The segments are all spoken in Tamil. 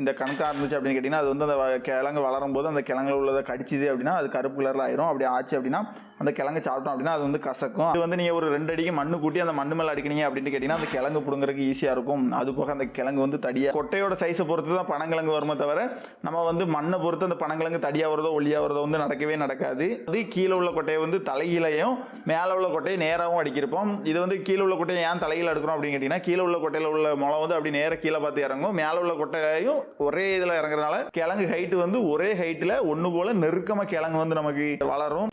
இந்த கணக்காக இருந்துச்சு அப்படின்னு கேட்டிங்கன்னா அது வந்து அந்த வ- கிழங்கு வளரும் போது அந்த கிழங்கு உள்ளதை கடிச்சிது அப்படின்னா அது கருப்பு கலரில் ஆயிரும். அப்படி ஆச்சு அப்படின்னா அந்த கிழங்கு சாப்பிட்டோம் அப்படின்னா அது வந்து கசக்கும். இது வந்து நீங்கள் ஒரு ரெண்டு அடிக்கு மண்ணு கூட்டி அந்த மண்ணு மேலே அடிக்கிறீங்க அப்படின்னு கேட்டிங்கன்னா அந்த கிழங்கு பிடுங்குறதுக்கு ஈஸியாக இருக்கும். அது போக அந்த கிழங்கு வந்து தடியாக கொட்டையோட சைஸை பொறுத்து தான் பனங்கிழங்கு வருமே தவிர நம்ம வந்து மண்ணை பொறுத்து அந்த பனங்கிழங்கு தடியாக வரதோ ஒல்லியாக வரதோ வந்து நடக்கவே நடக்காது. அது கீழே உள்ள கொட்டையை வந்து தலையிலையும் மேலே உள்ள கொட்டையை நேராகவும் அடிக்கிறப்போம் இது வந்து கீழே உள்ள கொட்டையை ஏன் தலையில் எடுக்கிறோம் அப்படின்னு கேட்டிங்கன்னா கீழே உள்ள கொட்டையில் உள்ள முளை வந்து அப்படி நேராக கீழே பார்த்து இறங்கும். மேலே உள்ள கொட்டையும் ஒரே இதில் இறங்குறதுனால கிழங்கு ஹைட்டு வந்து ஒரே ஹைட்டில் ஒன்று போல் நெருக்கமாக கிழங்கு வந்து நமக்கு வளரும்.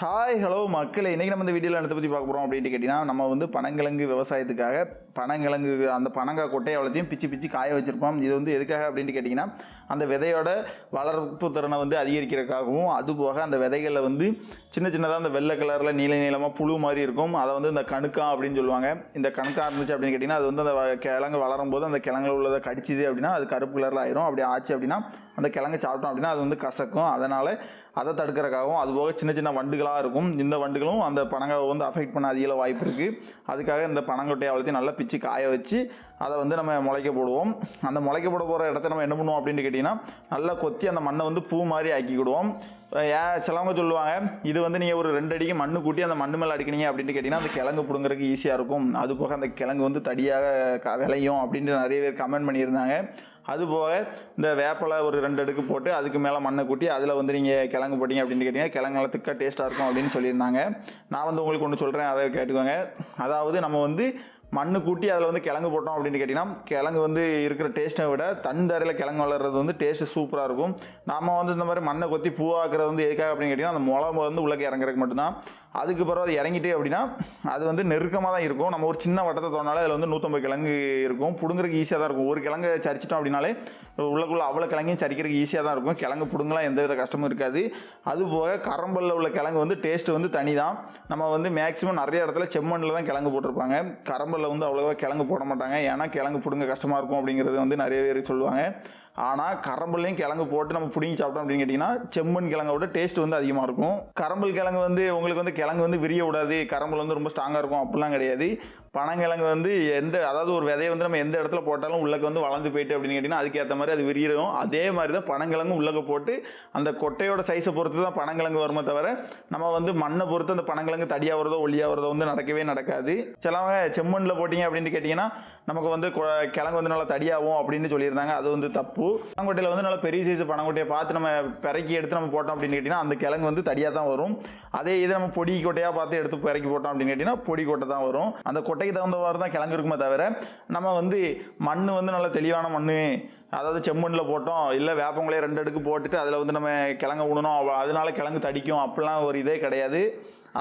ஹாய் ஹலோ மக்களே. இன்றைக்கி நம்ம இந்த வீடியோவில் என்னத்தை பற்றி பார்க்க போகிறோம் அப்படின்ட்டு கேட்டிங்கன்னா நம்ம வந்து பனங்கிழங்கு விவசாயத்துக்காக பனங்கிழங்கு அந்த பனங்காய் கொட்டையை அவ்வளோத்தையும் பிச்சு பிச்சு காய வச்சுருப்போம். இது வந்து எதுக்காக அப்படின்ட்டு கேட்டிங்கன்னா அந்த விதையோட வளர்ப்பு திறனை வந்து அதிகரிக்கிறதுக்காகவும் அதுபோக அந்த விதைகளில் வந்து சின்ன சின்னதாக அந்த வெள்ளை கலரில் நீல நீளமாக புழு மாதிரி இருக்கும். அதை வந்து இந்த கணுக்கா அப்படின்னு சொல்லுவாங்க. இந்த கணுக்கா இருந்துச்சு அப்படின்னு கேட்டிங்கன்னா அது வந்து அந்த கிழங்கு வளரும் போது அந்த கிழங்குல உள்ளதை கடிச்சிது அப்படின்னா அது கருப்பு கலரில் ஆயிரும். அப்படி ஆச்சு அப்படின்னா அந்த கிழங்கு சாப்பிட்டோம் அப்படின்னா அது வந்து கசக்கும். அதனால் அதை தடுக்கிறதுக்காகவும் அது போக சின்ன சின்ன வண்டுகளாக இருக்கும். இந்த வண்டுகளும் அந்த பனங்காவை வந்து அஃபெக்ட் பண்ண அதிக வாய்ப்பு இருக்குது அதுக்காக இந்த பனங்கொட்டையை வளர்த்தி நல்லா பிச்சு காய வச்சு அதை வந்து நம்ம முளைக்க போடுவோம். அந்த முளைக்க போட போகிற இடத்த நம்ம என்ன பண்ணுவோம் அப்படின்னு கேட்டிங்கன்னா நல்லா கொத்தி அந்த மண்ணை வந்து பூ மாதிரி ஆக்கிக்கிடுவோம். ஏன் சிலவங்க சொல்லுவாங்க இது வந்து நீங்கள் ஒரு ரெண்டு அடிக்கு மண்ணு கூட்டி அந்த மண்ணு மேலே அடிக்கினீங்க அப்படின்னு கேட்டிங்கன்னா அந்த கிழங்கு பிடுங்குறதுக்கு ஈஸியாக இருக்கும். அது போக அந்த கிழங்கு வந்து தடியாக க- விளையும் அப்படின்ட்டு நிறைய பேர் கமெண்ட் பண்ணியிருந்தாங்க. அதுபோக இந்த வேப்பலை ஒரு ரெண்டு அடுக்கு போட்டு அதுக்கு மேலே மண்ணை கூட்டி அதில் வந்து நீங்கள் கிழங்கு போட்டிங்க அப்படின்னு கேட்டிங்கன்னா கிழங்கு திக்காக டேஸ்ட்டாக இருக்கும் அப்படின்னு சொல்லியிருந்தாங்க. நான் வந்து உங்களுக்கு ஒன்று சொல்கிறேன் அதை கேட்டுக்கோங்க. அதாவது நம்ம வந்து மண்ணு கூட்டி அதில் வந்து கிழங்கு போட்டோம் அப்படின்னு கேட்டிங்கன்னா கிழங்கு வந்து இருக்கிற டேஸ்ட்டை விட தன் தரையில் கிழங்கு வளர்றது வந்து டேஸ்ட்டு சூப்பராக இருக்கும். நாம் வந்து இந்த மாதிரி மண்ணை கொத்தி பூவாக்குறது வந்து எதுக்காக அப்படின்னு கேட்டிங்கன்னா அந்த முளை வந்து உள்ளே இறங்குறதுக்கு மட்டும்தான். அதுக்கு பிறகு அது இறங்கிட்டு அப்படின்னா அது வந்து நெருக்கமாக தான் இருக்கும். நம்ம ஒரு சின்ன வட்டத்தை தோணாலே அதில் வந்து நூற்றம்பது கிழங்கு இருக்கும். பிடுங்குறதுக்கு ஈஸியாக தான் இருக்கும். ஒரு கிழங்கு சரிச்சிட்டோம் அப்படின்னாலே உள்ளக்குள்ளே அவ்வளோ கிழங்கையும் சரிக்கிறதுக்கு ஈஸியாக தான் இருக்கும். கிழங்கு பிடுங்கலாம் எந்த வித கஷ்டமும் இருக்காது. அது போக கரம்பல்ல உள்ள கிழங்கு வந்து டேஸ்ட் வந்து தனி தான் நம்ம வந்து மேக்ஸிமம் நிறைய இடத்துல செம்மண்ணில் தான் கிழங்கு போட்டிருப்பாங்க. கரம்பல்ல வந்து அவ்வளோவா கிழங்கு போட மாட்டாங்க. ஏன்னா கிழங்கு பிடுங்க கஷ்டமாக இருக்கும் அப்படிங்கிறது வந்து நிறைய பேர் சொல்லுவாங்க. ஆனால் கரம்பல்லையும் கிழங்கு போட்டு நம்ம பிடுங்கி சாப்பிட்டோம் அப்படின்னு கேட்டிங்கன்னா செம்மண் கிழங்கை விட டேஸ்ட் வந்து அதிகமாக இருக்கும். கரம்பல் கிழங்கு வந்து உங்களுக்கு வந்து கிழங்கு வந்து விரிய விடாது கரம்பல் வந்து ரொம்ப ஸ்ட்ராங்காக இருக்கும் அப்படிலாம் கிடையாது. பனங்கிழங்கு வந்து எந்த அதாவது ஒரு விதையை வந்து நம்ம எந்த இடத்துல போட்டாலும் உள்ளக்க வந்து வளர்ந்து போயிட்டு அப்படின்னு கேட்டிங்கன்னா அதுக்கேற்ற மாதிரி அது விரியும். அதே மாதிரி தான் பனங்கிழங்கு உள்ளக்க போட்டு அந்த கொட்டையோட சைஸை பொறுத்து தான் பனங்கிழங்கு வருமே தவிர நம்ம வந்து மண்ணை பொறுத்து அந்த பனங்கிழங்கு தடியாக வரதோ ஒல்லியாக வரதோ வந்து நடக்கவே நடக்காது. சிலவங்க செம்மண்ணில் போட்டிங்க அப்படின்னு கேட்டிங்கன்னா நமக்கு வந்து கொ- கிழங்கு வந்து நல்லா தடியாகும் அப்படின்னு சொல்லியிருந்தாங்க. அது வந்து தப்பு. பனங்கொட்டையில் வந்து நல்லா பெரிய சைஸ் பனங்கொட்டையை பார்த்து நம்ம பிறக்கி எடுத்து நம்ம போட்டோம் அப்படின்னு கேட்டிங்கன்னா அந்த கிழங்கு வந்து தடியாக தான் வரும். அதே இது நம்ம பொடி கொட்டையாக பார்த்து எடுத்து பிறக்கி போட்டோம் அப்படின்னு கேட்டிங்கன்னா பொடி கொட்டை தான் வரும். அந்த கொட்டை தகுந்த தகுந்தவாறு தான் கிழங்கு இருக்குமே தவிர நம்ம வந்து மண் வந்து நல்ல தெளிவான மண் அதாவது செம்மண்ணில் போட்டோம் இல்லை வேப்பங்களே ரெண்டு அடுக்கு போட்டுட்டு அதில் வந்து நம்ம கிழங்கு விடணும் அதனால கிழங்கு தடிக்கும் அப்படிலாம் ஒரு இதே கிடையாது.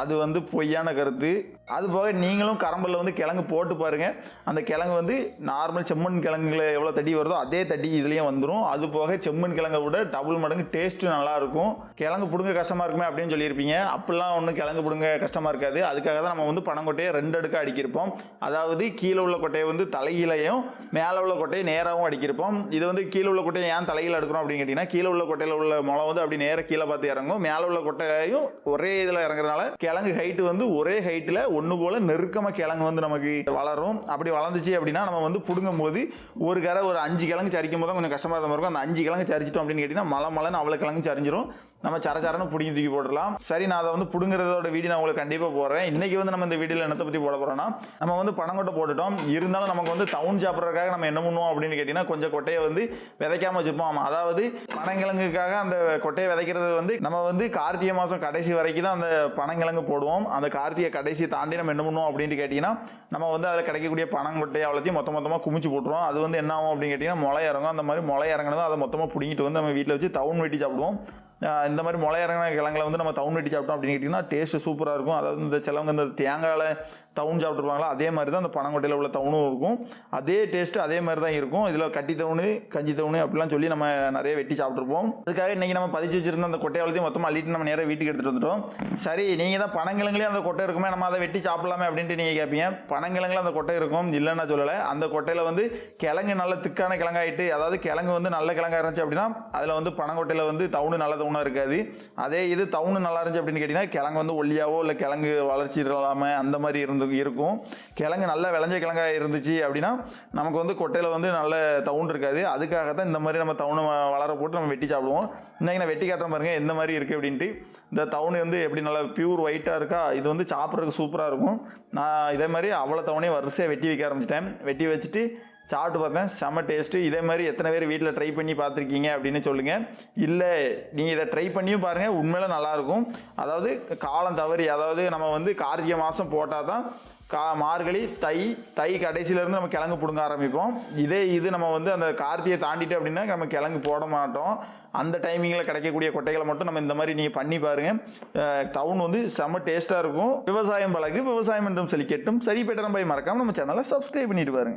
அது வந்து பொய்யான கருத்து. அது போக நீங்களும் கரம்பல்ல வந்து கிழங்கு போட்டு பாருங்கள் அந்த கிழங்கு வந்து நார்மல் செம்மண் கிழங்குல எவ்வளோ தடி வருதோ அதே தடி இதுலேயும் வந்துடும் அது போக செம்மண் கிழங்கை விட டபுள் மடங்கு டேஸ்ட்டு நல்லாயிருக்கும் கிழங்கு பிடுங்க கஷ்டமாக இருக்குமே அப்படின்னு சொல்லியிருப்பீங்க. அப்படிலாம் ஒன்றும் கிழங்கு பிடுங்க கஷ்டமாக இருக்காது. அதுக்காக தான் நம்ம வந்து பனங்கொட்டையை ரெண்டு அடுக்காக அடிக்கிருப்போம். அதாவது கீழே உள்ள கொட்டையை வந்து தலையிலையும் மேலே உள்ள கொட்டையை நேராகவும் அடிக்கிருப்போம். இது வந்து கீழே உள்ள கொட்டையை ஏன் தலையில் எடுக்கிறோம் அப்படின்னு கேட்டிங்கன்னா கீழே உள்ள கொட்டையில் உள்ள முளை வந்து அப்படி நேராக கீழே பார்த்து இறங்கும். மேலே உள்ள கொட்டையும் ஒரே இதில் இறங்குறதுனால கிழங்கு ஹைட்டு வந்து ஒரே ஹைட்டில் ஒன்று போல் நெருக்கமாக கிழங்கு வந்து நமக்கு வளரும். அப்படி வளர்ந்துச்சு அப்படின்னா நம்ம வந்து பிடுங்கும் போது ஒரு கரை ஒரு அஞ்சு கிழங்கு சரிக்கும் போது தான் கொஞ்சம் கஷ்டமாக இருந்த மாதிரி இருக்கும். அந்த அஞ்சு கிழங்கு சரிச்சிட்டோம் அப்படின்னு கேட்டிங்கன்னா மலை மலைன்னு அவ்வளோ கிழங்கு சரிஞ்சிரும். நம்ம சர பிடிங்கி தூக்கி போட்டுடலாம். சரி நான் அதை வந்து பிடுங்குறதோட வீடியோ நான் உங்களுக்கு கண்டிப்பாக போடுறேன். இன்றைக்கி வந்து நம்ம இந்த வீடியோவில் என்னத்தை பற்றி போட போகிறோம்னா நம்ம வந்து பனங்கொட்டை போட்டுட்டோம். இருந்தாலும் நமக்கு வந்து டவுன் சாப்பிட்றதுக்காக நம்ம என்ன பண்ணுவோம் அப்படின்னு கேட்டிங்கன்னா கொஞ்சம் கொட்டையை வந்து விதைக்காமல் வச்சுப்போம். அதாவது பனங்கிழங்குக்காக அந்த கொட்டையை விதைக்கிறது வந்து நம்ம வந்து கார்த்திகை மாதம் கடைசி வரைக்கும் தான் அந்த பனங்கிழங்கு போடுவோம். அந்த கார்த்திகை கடைசி தாண்டி நம்ம என்ன பண்ணுவோம் அப்படின்னு கேட்டிங்கன்னா நம்ம வந்து அதில் கிடைக்கக்கூடிய பனங்கொட்டையை அவ்வளோத்தையும் மொத்த மொத்தமாக குமிச்சு போட்டுருவோம். அது வந்து என்ன ஆகும் அப்படின்னு கேட்டிங்கன்னா முளை இறங்கும். அந்த மாதிரி முளை இறங்கினதும் அதை மொத்தமாக பிடிங்கிட்டு வந்து நம்ம வீட்டில் வச்சு டவுன் வெட்டி சாப்பிடுவோம். இந்த மாதிரி முளையிறங்கின கிழங்குல வந்து நம்ம தவுன் வெட்டி சாப்பிட்டோம் அப்படின்னு கேட்டிங்கன்னா டேஸ்ட்டு சூப்பராக இருக்கும். அதாவது இந்த சிலவங்க இந்த தேங்காயில் தவுன் சாப்பிட்ருப்பாங்களா அதே மாதிரி தான் அந்த பனங்கொட்டையில் உள்ள தவுனும் இருக்கும். அதே டேஸ்ட்டு அதே மாதிரி தான் இருக்கும். இதில் கட்டி தவுனு கஞ்சி தவுனு அப்படிலாம் சொல்லி நம்ம நிறைய வெட்டி சாப்பிட்ருப்போம் அதுக்காக இன்றைக்கி நம்ம பதிச்சு வச்சிருந்த அந்த கொட்டையை மொத்தமாக அள்ளிட்டு நம்ம நேராக வீட்டுக்கு எடுத்துகிட்டு வந்துட்டோம். சரி நீங்கள் தான் பனங்கிழங்குலேயே அந்த கொட்டை இருக்குமே நம்ம அதை வெட்டி சாப்பிடலாமே அப்படின்ட்டு நீங்கள் கேட்பீங்க பனங்கிழங்குல அந்த கொட்டை இருக்கும். இல்லைன்னு சொல்லலை. அந்த கொட்டையில் வந்து கிழங்கு நல்ல திக்கான கிழங்காயிட்டு அதாவது கிழங்கு வந்து நல்ல கிழங்கா இருந்துச்சு அப்படின்னா அதில் வந்து பனங்கொட்டையில் வந்து தவுனு நல்ல தவுனாக இருக்காது. அதே இது தவுனு நல்லா இருந்துச்சு அப்படின்னு கேட்டிங்கன்னா கிழங்கு வந்து ஒல்லியாவோ இல்லை கிழங்கு வளர்ச்சி இல்லாமல் அந்த மாதிரி இருந்து இருக்கும். கிழங்கு நல்லா விளைஞ்ச கிழங்கா இருந்துச்சு அப்படின்னா நமக்கு வந்து கொட்டையில் வந்து நல்ல தவுன் இருக்காது. அதுக்காக தான் இந்த மாதிரி நம்ம தவுனை வளர போட்டு நம்ம வெட்டி சாப்பிடுவோம். இன்றைக்கி நான் வெட்டி காட்டுறேன் பாருங்க எந்த மாதிரி இருக்குது அப்படின்ட்டு. இந்த தவுனு வந்து எப்படி நல்லா பியூர் ஒயிட்டாக இருக்கா இது வந்து சாப்பிட்றதுக்கு சூப்பராக இருக்கும். நான் இதே மாதிரி அவ்வளோ தவணையும் வரிசையாக வெட்டி வைக்க ஆரம்பிச்சிட்டேன். வெட்டி வச்சுட்டு சாப்பிட்டு பார்த்தேன். செம்ம டேஸ்ட்டு இதே மாதிரி எத்தனை பேர் வீட்டில் ட்ரை பண்ணி பார்த்துருக்கீங்க அப்படின்னு சொல்லுங்கள் இல்லை நீங்கள் இதை ட்ரை பண்ணியும் பாருங்கள் உண்மையில நல்லாயிருக்கும் அதாவது காலம் தவறி அதாவது நம்ம வந்து கார்த்திகை மாதம் போட்டால் தான் கா மார்கழி தை தை கடைசியிலேருந்து நம்ம கிழங்கு பிடுங்க ஆரம்பிப்போம். இதே இது நம்ம வந்து அந்த கார்த்திகை தாண்டிட்டு அப்படின்னா நம்ம கிழங்கு போட மாட்டோம். அந்த டைமிங்கில் கிடைக்கக்கூடிய கொட்டைகளை மட்டும் நம்ம இந்த மாதிரி நீங்கள் பண்ணி பாருங்கள் டவுன் வந்து செம்ம டேஸ்ட்டாக இருக்கும். விவசாயம் பழகு விவசாயம் என்றும் செழிக்கட்டும் சரி பெற்றம் போய் மறக்காமல் நம்ம சேனலை சப்ஸ்கிரைப் பண்ணிட்டு பாருங்க.